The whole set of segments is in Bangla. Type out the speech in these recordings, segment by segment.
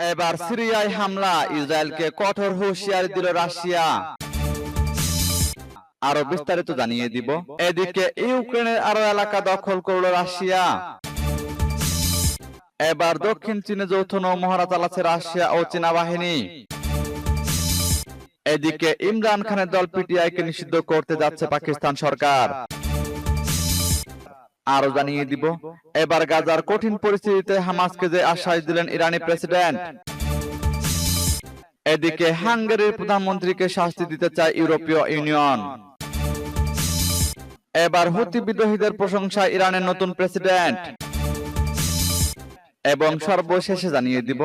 এবার সিরিয়ায় হামলা ইসরায়েলকে কঠোর হুঁশিয়ারি দিল রাশিয়া। আরও বিস্তারিত জানিয়ে দিব। এদিকে ইউক্রেনের আরও এলাকা দখল করল রাশিয়া। এবার দক্ষিণ চীনে যৌথ নৌমহড়া চালাচ্ছে রাশিয়া ও চীনা বাহিনী। এদিকে ইমরান খানের দল পিটিআইকে নিষিদ্ধ করতে যাচ্ছে পাকিস্তান সরকার। আরও জানিয়ে দিব, এবার গাজার কঠিন পরিস্থিতিতে হামাসকে যে আশ্বাস দিলেন ইরানি প্রেসিডেন্ট, এদিকে হাঙ্গেরির প্রধানমন্ত্রীকে শাস্তি দিতে চায় ইউরোপীয় ইউনিয়ন। এবার হুতি বিদ্রোহীদের প্রশংসায় ইরানের নতুন প্রেসিডেন্ট। এবং সর্বশেষে জানিয়ে দিব,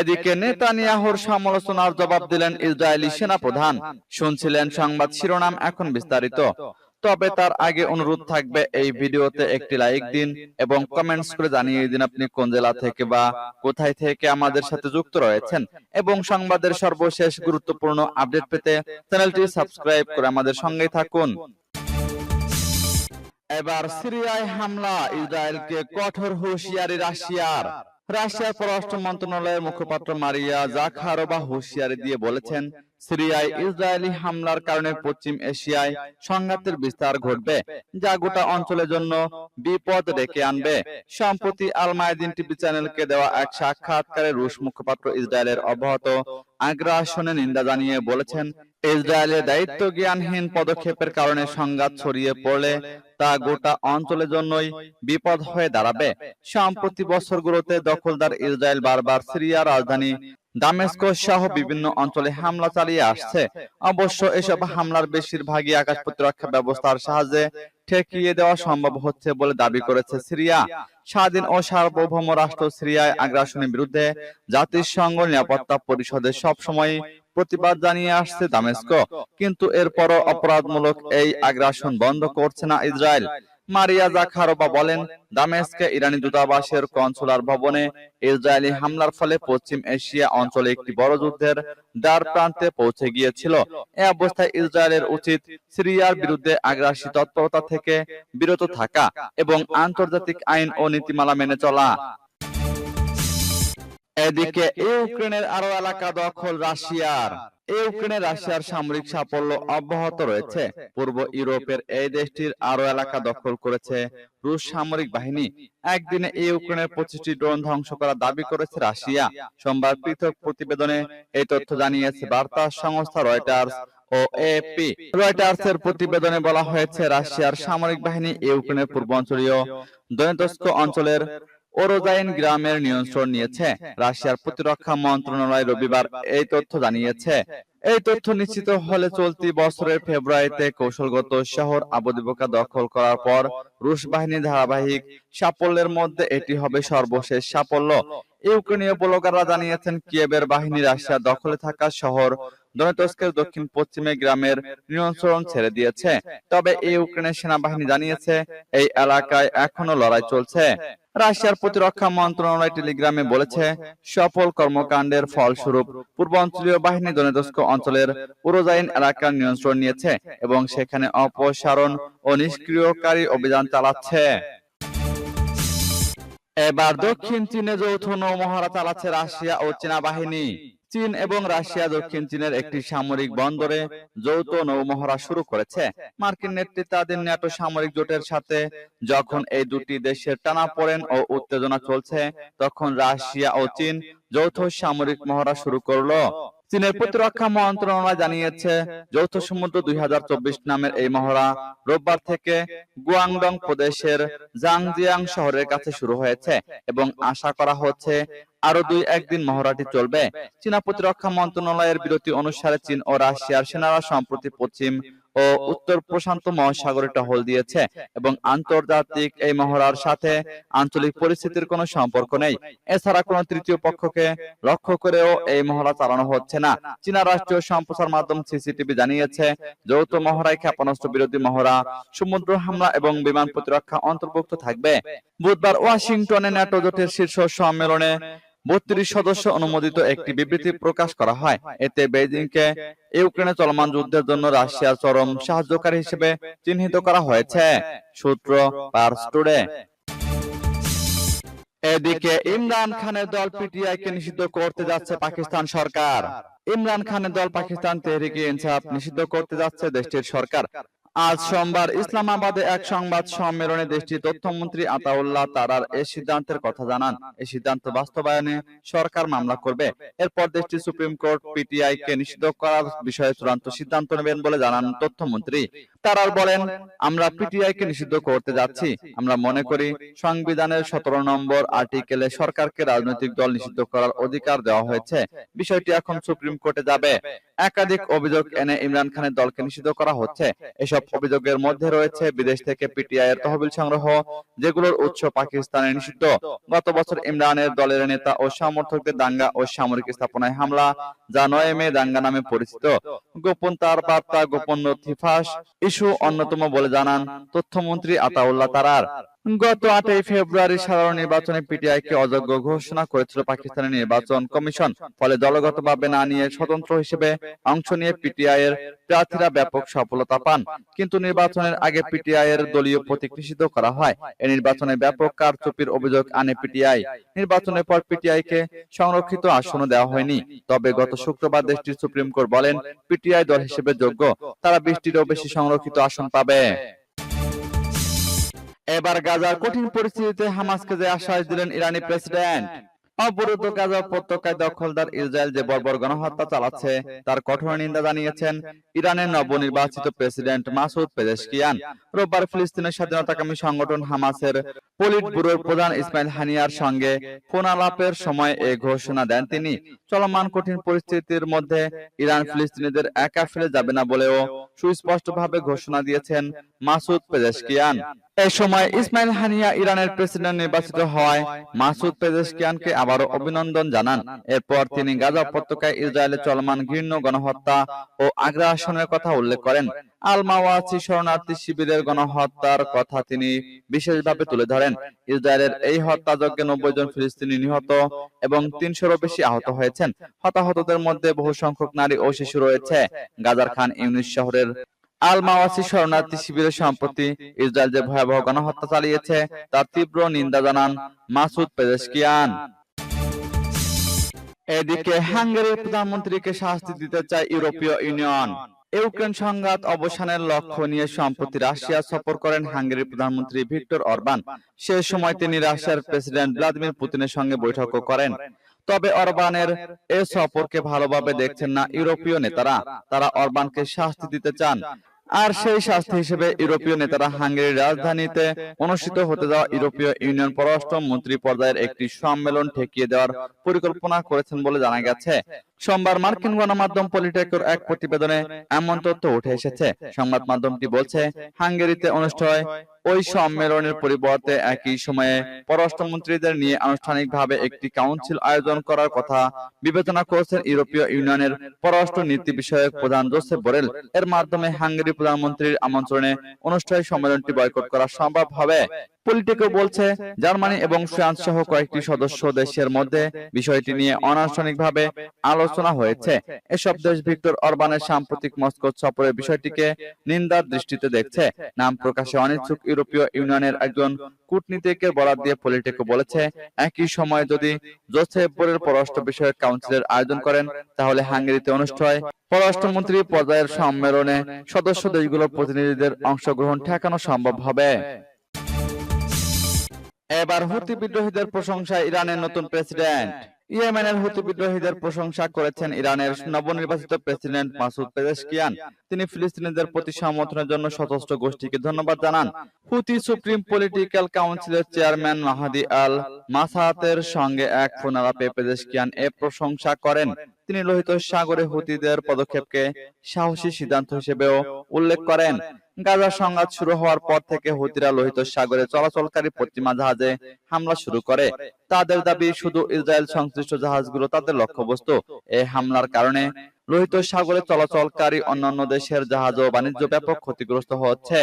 এদিকে নেতানিয়াহুর সমালোচনার জবাব দিলেন ইসরায়েলি সেনা প্রধান শুনছিলেন সংবাদ শিরোনাম এখন বিস্তারিত। তবে তার আগে অনুরোধ থাকবে এই ভিডিওতে একটি লাইক দিন এবং কমেন্টস করে জানিয়ে দিন আপনি কোন জেলা থেকে বা কোথায় থেকে আমাদের সাথে যুক্ত রয়েছেন এবং সংবাদের সর্বশেষ গুরুত্বপূর্ণ আপডেট পেতে চ্যানেলটি সাবস্ক্রাইব করে আমাদের সঙ্গেই থাকুন। এবার সিরিয়ায় হামলা ইসরায়েলকে কঠোর হুঁশিয়ারি রাশিয়ার। রাশিয়ার। পররাষ্ট্র মন্ত্রণালয়ের মুখপাত্র মারিয়া জাখারোবা হুঁশিয়ারি দিয়ে বলেছেন সিরিয়ায় ইসরায়েলি হামলার কারণে পশ্চিম এশিয়ায় সংঘাতের বিস্তার ঘটবে যা গোটা অঞ্চলের জন্য বিপদ ডেকে আনবে। সম্প্রতি আল মায়াদিন টিভি চ্যানেলকে দেওয়া এক সাক্ষাৎকারে রুশ মুখপাত্র ইসরায়েলের অব্যাহত আগ্রাসনে নিন্দা জানিয়ে বলেছেন ইসরায়েলের দায়িত্ব জ্ঞানহীন পদক্ষেপের কারণে সংঘাত ছড়িয়ে পড়লে তা গোটা অঞ্চলের জন্যই বিপদ হয়ে দাঁড়াবে। সাম্প্রতিক বছরগুলোতে দখলদার ইসরায়েল বারবার সিরিয়া রাজধানী দামেস্ক সহ বিভিন্ন অঞ্চলে হামলা চালিয়ে আসছে। অবশ্য এসব হামলার বেশিরভাগই আকাশ প্রতিরক্ষা ব্যবস্থার সাহায্যে ঠেকিয়ে দেওয়া সম্ভব হচ্ছে বলে দাবি করেছে সিরিয়া। স্বাধীন ও সার্বভৌম রাষ্ট্র সিরিয়ায় আগ্রাসনের বিরুদ্ধে জাতিসংঘ নিরাপত্তা পরিষদে সবসময় প্রতিবাদ জানিয়ে আসছে দামেস্ক। কিন্তু এরপরও অপরাধমূলক এই আগ্রাসন বন্ধ করছে না ইসরায়েল। মারিয়া জাখারোবা বলেন, দামেস্কে ইরানি দূতাবাসের কনসুলার ভবনে ইসরায়েলি হামলার ফলে পশ্চিম এশিয়া অঞ্চলে একটি বড় যুদ্ধের দ্বার প্রান্তে পৌঁছে গিয়েছিল। এ অবস্থায় ইসরায়েলের উচিত সিরিয়ার বিরুদ্ধে আগ্রাসী তৎপরতা থেকে বিরত থাকা এবং আন্তর্জাতিক আইন ও নীতিমালা মেনে চলা। এদিকে ইউক্রেনের আরও এলাকা দখল রাশিয়ার। ইউক্রেনে রাশিয়ার। সামরিক সাফল্য অব্যাহত রয়েছে। পূর্ব ইউরোপের এই দেশটির আরও এলাকা দখল করেছে রুশ সামরিক বাহিনী। একদিনে ইউক্রেনের পঁচিশটি ড্রোন ধ্বংস করার দাবি করেছে রাশিয়া। সোমবার পৃথক প্রতিবেদনে এই তথ্য জানিয়েছে বার্তা সংস্থা রয়টার্স ও এপি রয়টার্স এর প্রতিবেদনে বলা হয়েছে রাশিয়ার সামরিক বাহিনী ইউক্রেনের পূর্বাঞ্চলীয় দনেতস্ক অঞ্চলের ওরোজাইন গ্রামের নিয়ন্ত্রণ নিয়েছে। রাশিয়ার প্রতিরক্ষা মন্ত্রণালয় রবিবার এই তথ্য জানিয়েছে। এই তথ্য নিশ্চিত হলে চলতি বছরের ফেব্রুয়ারিতে কৌশলগত শহর আবুদিবকা দখল করার পর রুশ বাহিনী ধারাবাহিক সাফল্যের মধ্যে এটি হবে সর্বশেষ সাফল্য। ইউক্রেনীয় ব্লগাররা জানিয়েছেন কিয়েবের বাহিনী রাশিয়া দখলে থাকা শহর দনেতস্কের দক্ষিণ পশ্চিমে গ্রামের নিয়ন্ত্রণ ছেড়ে দিয়েছে। তবে ইউক্রেনের সেনাবাহিনী জানিয়েছে, এই এলাকায় এখনও লড়াই চলছে। রাশিয়ার প্রতিরক্ষা মন্ত্রণালয় টেলিগ্রামে বলেছে, সফল কর্মকাণ্ডের ফলস্বরূপ পূর্বাঞ্চলীয় বাহিনী দনেদস্ক অঞ্চলের উরোজাইন এলাকার নিয়ন্ত্রণ নিয়েছে এবং সেখানে অপসারণ ও নিষ্ক্রিয়কারী অভিযান চালাচ্ছে। এবার দক্ষিণ চীনে যৌথ নৌমহড়া চালাচ্ছে রাশিয়া ও চীনা বাহিনী। চীন এবং রাশিয়া দক্ষিণ চীনের একটি সামরিক বন্দরে যৌথ নৌ নৌমহড়া শুরু করেছে। মার্কিন নেতৃত্বাধীন ন্যাটো সামরিক জোটের সাথে যখন এই দুটি দেশের টানাপোড়েন ও উত্তেজনা চলছে তখন রাশিয়া ও চীন যৌথ সামরিক মহড়া শুরু করল। চীনের প্রতিরক্ষা মন্ত্রণালয় জানিয়েছে, যৌথ সমুদ্র দুই নামের এই মহড়া রোববার থেকে গুয়াংডং প্রদেশের জাংজিয়াং শহরের কাছে শুরু হয়েছে এবং আশা করা হচ্ছে আরও দুই একদিন মহড়াটি চলবে। চীনা প্রতিরক্ষা মন্ত্রণালয়ের বিরতি অনুসারে চীন ও রাশিয়ার সেনারা সম্প্রতি পশ্চিম ও উত্তর প্রশান্ত মহাসাগরে টহল দিয়েছে এবং আন্তর্জাতিক এই মহড়ার সাথে আঞ্চলিক পরিস্থিতির কোনো সম্পর্ক নেই। এছাড়া কোনো তৃতীয় পক্ষকে লক্ষ্য করেও এই মহড়া চালানো হচ্ছে না। চীনা রাষ্ট্রীয় সম্প্রচার মাধ্যম সিসিটিভি জানিয়েছে যৌথ মহড়ায় ক্ষেপণাস্ত্র বিরোধী মহড়া সমুদ্র হামলা এবং বিমান প্রতিরক্ষা অন্তর্ভুক্ত থাকবে। বুধবার ওয়াশিংটনে ন্যাটো জোটের শীর্ষ সম্মেলনে বত্রিশ সদস্য অনুমোদিত একটি বিবৃতি প্রকাশ করা হয়। এতে বেজিংকে ইউক্রেনে চলমান যুদ্ধের জন্য রাশিয়ার চরম সাহায্যকারী হিসেবে চিহ্নিত করা হয়েছে। সূত্র পার্স টুডে। এদিকে ইমরান খানের দল পিটিআই কে নিষিদ্ধ করতে যাচ্ছে পাকিস্তান সরকার। ইমরান খানের দল পাকিস্তান তেহরিকে ইনসাফ নিষিদ্ধ করতে যাচ্ছে দেশটির সরকার। আজ সোমবার ইসলামাবাদে এক সংবাদ সম্মেলনে দেশটির তথ্যমন্ত্রী আতাউল্লাহ তারার এই সিদ্ধান্তের কথা জানান। এই সিদ্ধান্ত বাস্তবায়নে সরকার মামলা করবে। এরপর দেশটির সুপ্রিম কোর্ট পিটিআই কে নিষিদ্ধ করার বিষয়ে চূড়ান্ত সিদ্ধান্ত নেবেন বলে জানান তথ্যমন্ত্রী। তারার বলেন আমরা পিটিআই কে নিষিদ্ধ করতে যাচ্ছি। আমরা মনে করি সংবিধানের সতেরো নম্বর আর্টিকেলে সরকারকে রাজনৈতিক দল নিষিদ্ধ করার অধিকার দেওয়া হয়েছে। বিষয়টি এখন সুপ্রিম কোর্টে যাবে। একাধিক অভিযোগ এনে ইমরান খানের দলকে নিষিদ্ধ করা হচ্ছে। এসব অভিযোগের মধ্যে রয়েছে, বিদেশ থেকে পিটিআই এর তহবিল সংগ্রহ, যেগুলোর উৎস পাকিস্তানে নিষিদ্ধ। গত বছর ইমরানের দলের নেতা ও সমর্থকদের দাঙ্গা ও সামরিক স্থাপনায় হামলা, যা নয় মে দাঙ্গা নামে পরিচিত। গোপন তার বার্তা, গোপন নথি ফাঁস, ইস্যু অন্যতম বলে জানান তথ্যমন্ত্রী আতাউল্লাহ তারার। গত আটই ফেব্রুয়ারি সাধারণ নির্বাচনে পিটিআই কে অযোগ্য ঘোষণা করেছিল পাকিস্তানের নির্বাচন কমিশন। ফলে দলগতভাবে না নিয়ে স্বতন্ত্র হিসেবে অংশ নিয়ে পিটিআই এর প্রার্থীরা ব্যাপক সফলতা পান। কিন্তু নির্বাচনের আগে পিটিআই এর দলীয় প্রতীক নিষিদ্ধ করা হয়। এই নির্বাচনে ব্যাপক কারচুপির অভিযোগ আনে পিটিআই। নির্বাচনের পর পিটিআই কে সংরক্ষিত আসনও দেওয়া হয়নি। তবে গত শুক্রবার দেশটির সুপ্রিম কোর্ট বলেন, পিটিআই দল হিসেবে যোগ্য। তারা বিশটিরও বেশি সংরক্ষিত আসন পাবে। এবার গাজার কঠিন পরিস্থিতিতে হামাসকে যে আশ্বাস দিলেন ইরানি প্রেসিডেন্ট অবরুদ্ধ গাজা উপত্যকায় দখলদার ইসরায়েল যে বর্বর গণহত্যা চালাচ্ছে, তার কঠোর নিন্দা জানিয়েছেন ইরানের নবনির্বাচিত প্রেসিডেন্ট মাসুদ পেজেশকিয়ান। রোববার ফিলিস্তিনের স্বাধীনতাকামী সংগঠন হামাসের পলিট ব্যুরোর প্রধান ইসমাইল হানিয়ার সঙ্গে ফোন আলাপের সময় এ ঘোষণা দেন তিনি। চলমান কঠিন পরিস্থিতির মধ্যে ইরান ফিলিস্তিনিদের একা ফেলে যাবে না বলেও সুস্পষ্টভাবে ঘোষণা দিয়েছেন মাসুদ পেজেশকিয়ান। এ সময় ইসমাইল হানিয়া ইরানের প্রেসিডেন্ট নির্বাচিত হওয়ায় মাসুদ পেজেশকিয়ানকে আবারও অভিনন্দন জানান। এরপর তিনি গাজা উপত্যকায় ইসরায়েলের চলমান ঘৃণ্য গণহত্যা ও আগ্রাসনের কথা উল্লেখ করেন। আল মাওয়াসি শরণার্থী শিবিরের গণহত্যার কথা তিনি বিশেষভাবে তুলে ধরেন। ইসরায়েলের এই হত্যাযজ্ঞে নব্বই জন ফিলিস্তিনি নিহত এবং তিনশোরও বেশি আহত হয়েছেন। হতাহতদের মধ্যে বহু সংখ্যক নারী ও শিশু রয়েছে। গাজার খান ইউনিস শহরের আল মাওয়াসি শরণার্থী শিবিরের সম্প্রতি ইসরায়েল যে ভয়াবহ গণহত্যা চালিয়েছে তার তীব্র নিন্দা জানান মাসুদ পেজেশকিয়ান এদিকে হাঙ্গেরির প্রধানমন্ত্রীকে শাস্তি দিতে চায় ইউরোপীয় ইউনিয়ন। ইউক্রেন সংঘাত অবসানের লক্ষ্য নিয়ে সম্প্রতি রাশিয়া সফর করেন হাঙ্গেরির প্রধানমন্ত্রী ভিক্টর অরবান। সে সময় তিনি রাশিয়ার প্রেসিডেন্ট ভ্লাদিমির পুতিনের সঙ্গে বৈঠকও করেন। তবে অরবানের এ সফরকে ভালোভাবে দেখছেন না ইউরোপীয় নেতারা। তারা অরবানকে শাস্তি দিতে চান। আর সেই শাস্তি হিসেবে ইউরোপীয় নেতারা হাঙ্গেরির রাজধানীতে অনুষ্ঠিত হতে যাওয়া ইউরোপীয় ইউনিয়ন পররাষ্ট্র মন্ত্রী পর্যায়ের একটি সম্মেলন ঠেকিয়ে দেওয়ার পরিকল্পনা করেছেন বলে জানা গেছে। সোমবার মার্কিন গণমাধ্যম পলিটেকর এক প্রতিবেদনে এমন তথ্য উঠে এসেছে। সংবাদ মাধ্যমটি বলছে হাঙ্গেরিতে অনুষ্ঠিত ওই সম্মেলনের পরিবর্তে একই সময়ে পররাষ্ট্রমন্ত্রীদের নিয়ে আনুষ্ঠানিকভাবে একটি কাউন্সিল আয়োজন করার কথা বিবেচনা করছেন ইউরোপীয় ইউনিয়নের পররাষ্ট্র নীতি বিষয়ক প্রধান জোসেফ বোরেল এর মাধ্যমে হাঙ্গেরি প্রধানমন্ত্রীর আমন্ত্রণে অনুষ্ঠায়ী সম্মেলনটি বয়কট করা সম্ভব হবে। পলিটিকো বলছে জার্মানি এবং ফ্রান্স সহ কয়েকটি সদস্য দেশের মধ্যে বিষয়টি নিয়ে অনানুষ্ঠানিকভাবে আলোচনা হয়েছে। এসব দেশ ভিক্টর অরবানের সাম্প্রতিক মস্কো সফরের বিষয়টিকে নিন্দার দৃষ্টিতে দেখছে। নাম প্রকাশে অনিচ্ছুক ইউরোপীয় ইউনিয়নের একজন কূটনীতিকের বরাদ দিয়ে পলিটিকো বলেছে। একই সময়ে যদি জোসেফ পররাষ্ট্র বিষয়ক কাউন্সিলের আয়োজন করেন তাহলে হাঙ্গেরিতে অনুষ্ঠিত হয় পররাষ্ট্রমন্ত্রী পর্যায়ের সম্মেলনে সদস্য দেশগুলোর প্রতিনিধিদের অংশগ্রহণ ঠেকানো সম্ভব হবে। এবার হুতি বিদ্রোহীদের প্রশংসায় ইরানের নতুন প্রেসিডেন্ট ইয়েমেনের হুতি বিদ্রোহীদের প্রশংসা করেছেন ইরানের নবনির্বাচিত প্রেসিডেন্ট মাসুদ পেজেশকিয়ান। তিনি ফিলিস্তিনিদের প্রতি সমর্থনের জন্য সশস্ত্র গোষ্ঠীকে ধন্যবাদ জানান। হুতি সুপ্রিম পলিটিক্যাল কাউন্সিলের চেয়ারম্যান মাহাদি আল মাসাহাতের সঙ্গে এক ফোন আলাপে পেজেশকিয়ান এ প্রশংসা করেন। তিনি লোহিত সাগরে হুতিদের পদক্ষেপকে সাহসী সিদ্ধান্ত হিসেবেও উল্লেখ করেন। গাজা সংঘাত শুরু হওয়ার পর থেকে হুতিরা লোহিত সাগরে চলাচলকারী প্রতিমা জাহাজে হামলা শুরু করে। তাদের দাবি শুধু ইসরায়েল সংশ্লিষ্ট জাহাজগুলো, তাদের লক্ষ্যবস্তু। এই হামলার কারণে লোহিত সাগরে চলাচলকারী অন্যান্য দেশের জাহাজ ও বাণিজ্য ব্যাপক ক্ষতিগ্রস্ত হচ্ছে।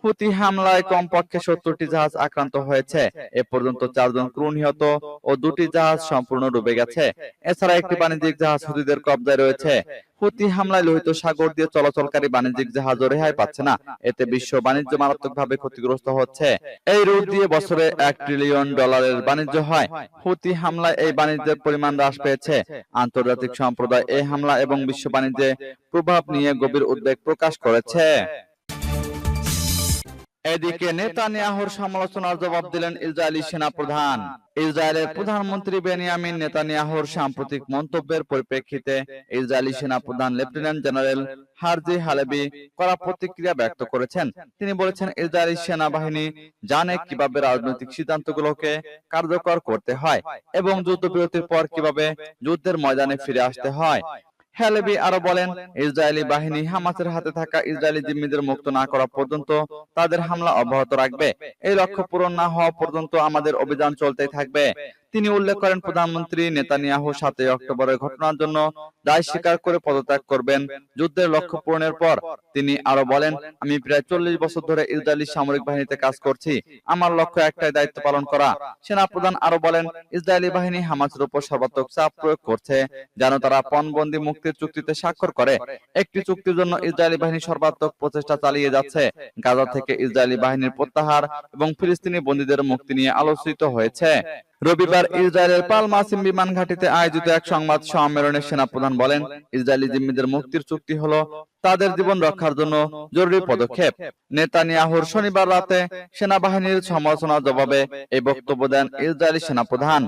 হুতি হামলায় কমপক্ষে সত্তরটি জাহাজ আক্রান্ত হয়েছে। এ পর্যন্ত চারজন ক্রু নিহত ও দুটি জাহাজ সম্পূর্ণ ডুবে গেছে। এছাড়া একটি বাণিজ্যিক জাহাজ হুতিদের কবজায় রয়েছে। হুতি হামলায় লোহিত সাগর দিয়ে চলাচলকারী বাণিজ্যিক জাহাজও রেহাই পাচ্ছে না। এতে বিশ্ব বাণিজ্য মারাত্মকভাবে ক্ষতিগ্রস্ত হচ্ছে। এই রুট দিয়ে বছরে এক ট্রিলিয়ন ডলারের বাণিজ্য হয়। হুতি হামলায় এই বাণিজ্যের পরিমাণ হ্রাস পেয়েছে। আন্তর্জাতিক সম্প্রদায় এই হামলা এবং বিশ্ব বাণিজ্যে প্রভাব নিয়ে গভীর উদ্বেগ প্রকাশ করেছে এদিকে নেতানিয়াহুর সমালোচনার জবাব দিলেন ইসরায়েলি সেনাপ্রধান। ইসরায়েলের প্রধানমন্ত্রী বেনিয়ামিন নেতানিয়াহুর সাম্প্রতিক মন্তব্যের পরিপ্রেক্ষিতে ইসরায়েলি সেনাপ্রধান লেফটেন্যান্ট জেনারেল হারজি হালেবি কড়া প্রতিক্রিয়া ব্যক্ত করেছেন। তিনি বলেছেন ইসরায়েলি সেনাবাহিনী জানে কীভাবে রাজনৈতিক সিদ্ধান্তগুলোকে কার্যকর করতে হয় এবং যুদ্ধবিরতির পর কীভাবে যুদ্ধের ময়দানে ফিরে আসতে হয়। হেলেবি আরও বলেন ইসরায়েলি বাহিনী হামাসের হাতে থাকা ইসরায়েলি জিম্মিদের মুক্ত না করা পর্যন্ত তাদের হামলা অব্যাহত রাখবে। এই লক্ষ্য পূরণ না হওয়া পর্যন্ত আমাদের অভিযান চলতেই থাকবে। তিনি উল্লেখ করেন, প্রধানমন্ত্রী নেতানিয়াহু সাতই অক্টোবরের ঘটনার জন্য দায় স্বীকার করে পদত্যাগ করবেন। যুদ্ধের লক্ষ্য পূরণের পর তিনি আরও বলেন, আমি প্রায় চল্লিশ বছর ধরে ইসরায়েলি সামরিক বাহিনীতে কাজ করছি। আমার লক্ষ্য একটাই, দায়িত্ব পালন করা। সেনাপ্রধান আরও বলেন, ইসরায়েলি বাহিনী হামাসের উপর সর্বাত্মক চাপ প্রয়োগ করছে, যেন তারা পণবন্দি মুক্তির চুক্তিতে স্বাক্ষর করে। একটি চুক্তির জন্য ইসরায়েলি বাহিনী সর্বাত্মক প্রচেষ্টা চালিয়ে যাচ্ছে। গাজা থেকে ইসরায়েলি বাহিনীর প্রত্যাহার এবং ফিলিস্তিনি বন্দীদের মুক্তি নিয়ে আলোচিত হয়েছে। রবিবার ইসরায়েলের পালমাসিম বিমান ঘাটিতে আয়োজিত এক সংবাদ সম্মেলনে সেনাপ্রধান বলেন ইসরায়েলি জিম্মিদের মুক্তির চুক্তি হলো তাদের জীবন রক্ষার জন্য জরুরি পদক্ষেপ। নেতানিয়াহুর শনিবার রাতে সেনাবাহিনীর সমালোচনা জবাবে এই বক্তব্য দেন ইসরায়েলি সেনাপ্রধান।